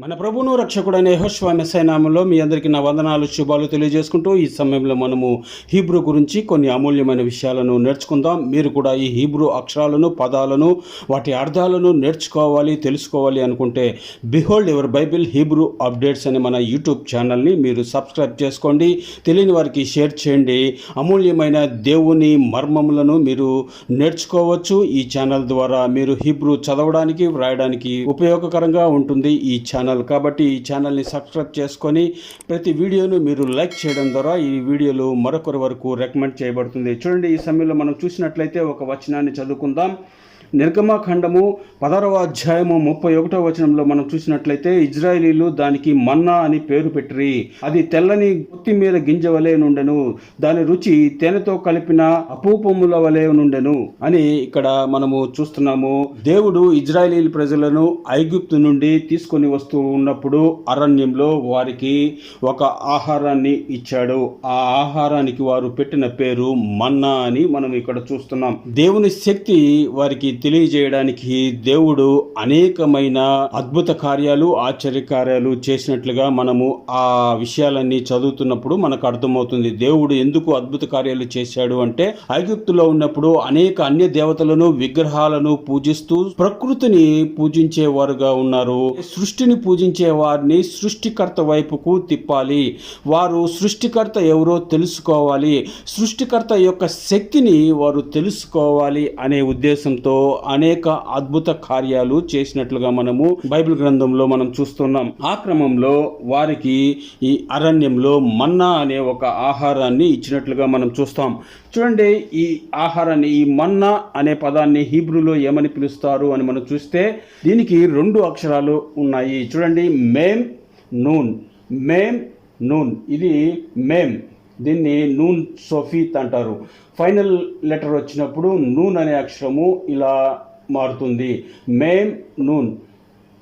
మన ప్రభువును రక్షకుడైన యెహోషువ మెస్సై మీ అందరికీ నా వందనాలు శుభాలు తెలియజేసుకుంటూ ఈ సమయంలో మనము హీబ్రూ గురించి కొన్ని అమూల్యమైన విషయాలను నేర్చుకుందాం. మీరు కూడా ఈ హీబ్రూ అక్షరాలను పదాలను వాటి అర్థాలను నేర్చుకోవాలి తెలుసుకోవాలి అనుకుంటే behold your Bible Hebrew updates అనే మన యూట్యూబ్ ఛానల్ని మీరు సబ్స్క్రైబ్ చేసుకోండి. తెలియని వారికి షేర్ చేయండి. అమూల్యమైన దేవుని మర్మములను మీరు నేర్చుకోవచ్చు. ఈ ఛానల్ ద్వారా మీరు హీబ్రూ చదవడానికి వ్రాయడానికి ఉపయోగకరంగా ఉంటుంది ఈ ఛానల్. కాబట్టి ఈ ఛానల్ని సబ్స్క్రైబ్ చేసుకొని ప్రతి వీడియోను మీరు లైక్ చేయడం ద్వారా ఈ వీడియోలు మరొకరి వరకు రికమెండ్ చేయబడుతుంది. చూడండి ఈ సమయంలో మనం చూసినట్లయితే ఒక వచనాన్ని చదువుకుందాం. నిర్గమాఖండము పదహారవ అధ్యాయము ముప్పై ఒకటో వచనంలో మనం చూసినట్లయితే ఇజ్రాయిలీలు దానికి మన్నా అని పేరు పెట్టిరి. అది తెల్లని కొత్తిమీర గింజ వలె నుండెను. దాని రుచి తేనెతో కలిపిన అపూపముల వలె నుండెను అని ఇక్కడ మనము చూస్తున్నాము. దేవుడు ఇజ్రాయేలీ ప్రజలను ఐగుప్తు నుండి తీసుకొని వస్తూ ఉన్నప్పుడు అరణ్యంలో వారికి ఒక ఆహారాన్ని ఇచ్చాడు. ఆ ఆహారానికి వారు పెట్టిన పేరు మన్నా అని మనం ఇక్కడ చూస్తున్నాం. దేవుని శక్తి వారికి తెలియజేయడానికి దేవుడు అనేకమైన అద్భుత కార్యాలు ఆశ్చర్య కార్యాలు చేసినట్లుగా మనము ఆ విషయాలన్నీ చదువుతున్నప్పుడు మనకు అర్థమవుతుంది. దేవుడు ఎందుకు అద్భుత కార్యాలు చేశాడు అంటే ఐగుప్తులో ఉన్నప్పుడు అనేక అన్య దేవతలను విగ్రహాలను పూజిస్తూ ప్రకృతిని పూజించే వారుగా ఉన్నారు. సృష్టిని పూజించే వారిని సృష్టికర్త వైపుకు తిప్పాలి. వారు సృష్టికర్త ఎవరో తెలుసుకోవాలి. సృష్టికర్త యొక్క శక్తిని వారు తెలుసుకోవాలి అనే ఉద్దేశంతో అనేక అద్భుత కార్యాలు చేసినట్లుగా మనము బైబిల్ గ్రంథంలో మనం చూస్తున్నాం. ఆ క్రమంలో వారికి ఈ అరణ్యంలో మన్నా అనే ఒక ఆహారాన్ని ఇచ్చినట్లుగా మనం చూస్తాం. చూడండి ఈ ఆహారాన్ని ఈ మన్నా అనే పదాన్ని హీబ్రూలో ఏమని పిలుస్తారు అని మనం చూస్తే దీనికి రెండు అక్షరాలు ఉన్నాయి. చూడండి మేమ్ నూన్. మేమ్ నూన్. ఇది మేమ్ దీన్ని నూన్ సోఫీత్ అంటారు. ఫైనల్ లెటర్ వచ్చినప్పుడు నూన్ అనే అక్షరము ఇలా మారుతుంది. మేమ్ నూన్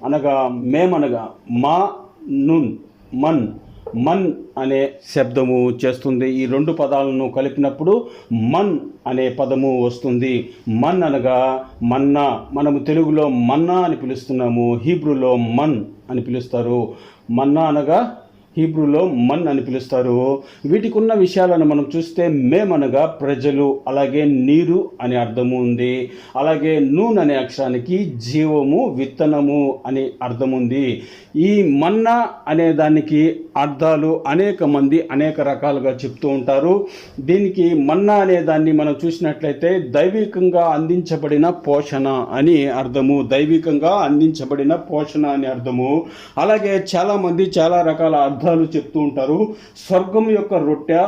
అనగా మేమ్ అనగా మా నూన్ మన్. మన్ అనే శబ్దము చేస్తుంది. ఈ రెండు పదాలను కలిపినప్పుడు మన్ అనే పదము వస్తుంది. మన్ అనగా మన్నా. మనము తెలుగులో మన్నా అని పిలుస్తున్నాము. హీబ్రూలో మన్ అని పిలుస్తారు. మన్నా అనగా హీబ్రూలో మన్ అని పిలుస్తారు. వీటికి ఉన్న విషయాలను మనం చూస్తే మేమనగా ప్రజలు అలాగే నీరు అనే అర్థము ఉంది. అలాగే నూనె అనే అక్షరానికి జీవము విత్తనము అని అర్థం ఉంది. ఈ మన్నా అనే దానికి అర్థాలు అనేక మంది అనేక రకాలుగా చెప్తూ ఉంటారు. దీనికి మన్నా అనే దాన్ని మనం చూసినట్లయితే దైవికంగా అందించబడిన పోషణ అని అర్థము. దైవికంగా అందించబడిన పోషణ అని అర్థము. అలాగే చాలామంది చాలా రకాల అర్థం అర్థాలు చెప్తూ ఉంటారు. స్వర్గం యొక్క రొట్టె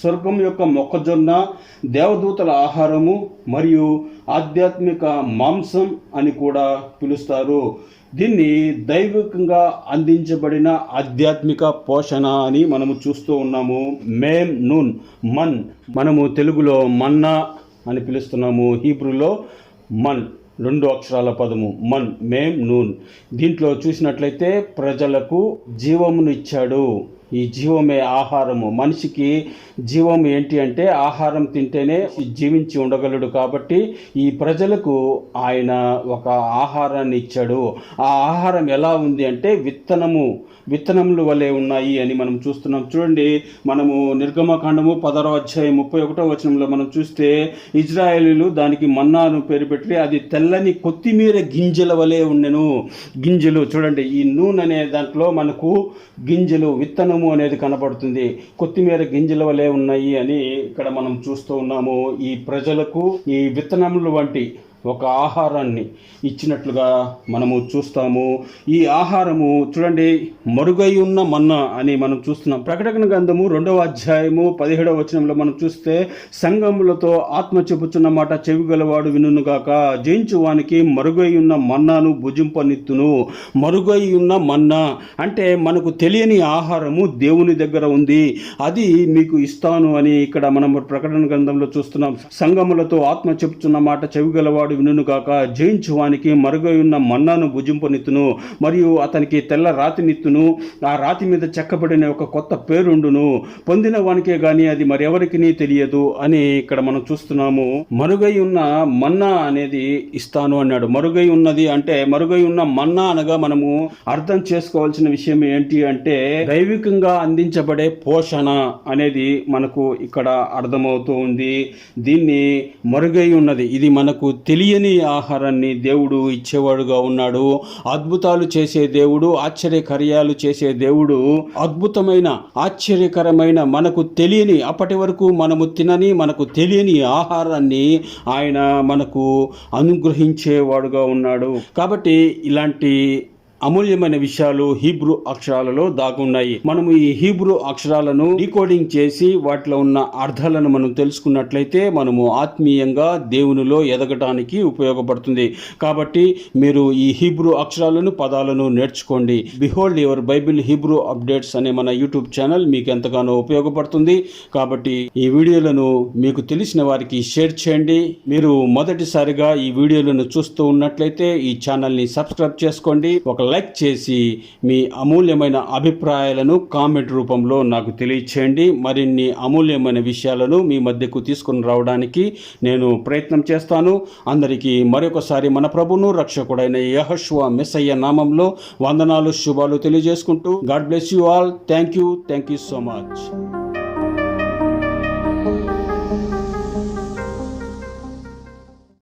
స్వర్గం యొక్క మొక్కజొన్న దేవదూతల ఆహారము మరియు ఆధ్యాత్మిక మాంసం అని కూడా పిలుస్తారు. దీన్ని దైవికంగా అందించబడిన ఆధ్యాత్మిక పోషణ అని మనము చూస్తూ ఉన్నాము. మేమ్ నూన్ మన్ మనము తెలుగులో మన్నా అని పిలుస్తున్నాము. హీబ్రూలో మన్. రెండు అక్షరాల పదము మన్ మేమ్ నూన్. దీంట్లో చూసినట్లయితే ప్రజలకు జీవమును ఇచ్చాడు ఈ జీవమే ఆహారము. మనిషికి జీవం ఏంటి అంటే ఆహారం తింటేనే జీవించి ఉండగలడు కాబట్టి ఈ ప్రజలకు ఆయన ఒక ఆహారాన్ని ఇచ్చాడు. ఆ ఆహారం ఎలా ఉంది అంటే విత్తనము విత్తనములు వలె ఉన్నాయి అని మనం చూస్తున్నాం. చూడండి మనము నిర్గమకాండము పదహారో అధ్యాయం ముప్పై ఒకటో వచనంలో మనం చూస్తే ఇజ్రాయేలీలు దానికి మన్నాను పేరు పెట్టి అది తెల్లని కొత్తిమీర గింజల వలె ఉండెను. గింజలు చూడండి ఈ నూనె అనే దాంట్లో మనకు గింజలు విత్తనం విత్తనము అనేది కనబడుతుంది కొత్తిమీర గింజల వలె ఉన్నాయి అని ఇక్కడ మనం చూస్తూ ఉన్నాము. ఈ ప్రజలకు ఈ విత్తనములు వంటి ఒక ఆహారాన్ని ఇచ్చినట్లుగా మనము చూస్తాము. ఈ ఆహారము చూడండి మరుగై ఉన్న మన్న అని మనం చూస్తున్నాం. ప్రకటన గ్రంథము రెండవ అధ్యాయము పదిహేడవ వచనంలో మనం చూస్తే సంగములతో ఆత్మ చెబుతున్న మాట చెవిగలవాడు వినుగాక జయించు వానికి మరుగై ఉన్న మన్నాను భుజింపనిత్తును. మరుగై ఉన్న మన్నా అంటే మనకు తెలియని ఆహారము దేవుని దగ్గర ఉంది. అది మీకు ఇస్తాను అని ఇక్కడ మనం ప్రకటన గ్రంథంలో చూస్తున్నాం. సంగములతో ఆత్మ చెబుతున్న మాట చెవిగలవాడు వినువాడు వినును కాక జయించువానికి మరుగై ఉన్న మన్నాను భుజింపనిత్తును మరియు అతనికి తెల్ల రాతి నిత్తును ఆ రాతి మీద చెక్కబడిన ఒక కొత్త పేరుండును. పొందిన వానికే గాని అది మరెవరికి తెలియదు అని ఇక్కడ మనం చూస్తున్నాము. మరుగై ఉన్న మన్నా అనేది ఇస్తాను అన్నాడు. మరుగై ఉన్నది అంటే మరుగై ఉన్న మన్నా అనగా మనము అర్థం చేసుకోవాల్సిన విషయం ఏంటి అంటే దైవికంగా అందించబడే పోషణ అనేది మనకు ఇక్కడ అర్థమవుతూ ఉంది. దీన్ని మరుగై ఉన్నది ఇది మనకు తెలియని ఆహారాన్ని దేవుడు ఇచ్చేవాడుగా ఉన్నాడు. అద్భుతాలు చేసే దేవుడు ఆశ్చర్యకార్యాలు చేసే దేవుడు అద్భుతమైన ఆశ్చర్యకరమైన మనకు తెలియని అప్పటి వరకు మనము తినని మనకు తెలియని ఆహారాన్ని ఆయన మనకు అనుగ్రహించేవాడుగా ఉన్నాడు. కాబట్టి ఇలాంటి అమూల్యమైన విషయాలు హీబ్రూ అక్షరాలలో దాగున్నాయి. మనము ఈ హీబ్రూ అక్షరాలను డీకోడింగ్ చేసి వాటిలో ఉన్న అర్థాలను మనం తెలుసుకున్నట్లయితే మనము ఆత్మీయంగా దేవునిలో ఎదగటానికి ఉపయోగపడుతుంది. కాబట్టి మీరు ఈ హీబ్రూ అక్షరాలను పదాలను నేర్చుకోండి. Behold your Bible Hebrew updates అనే మన యూట్యూబ్ ఛానల్ మీకు ఎంతగానో ఉపయోగపడుతుంది. కాబట్టి ఈ వీడియోలను మీకు తెలిసిన వారికి షేర్ చేయండి. మీరు మొదటిసారిగా ఈ వీడియోలను చూస్తూ ఉన్నట్లయితే ఈ ఛానల్ని సబ్స్క్రైబ్ చేసుకోండి. ఒక లైక్ చేసి మీ అమూల్యమైన అభిప్రాయాలను కామెంట్ రూపంలో నాకు తెలియచేయండి. మరిన్ని అమూల్యమైన విషయాలను మీ మధ్యకు తీసుకుని రావడానికి నేను ప్రయత్నం చేస్తాను. అందరికీ మరొకసారి మన ప్రభును రక్షకుడైన యహశ్వ మెస్సయ్య నామంలో వందనాలు శుభాలు తెలియజేసుకుంటూ God bless you all. Thank you thank you so much.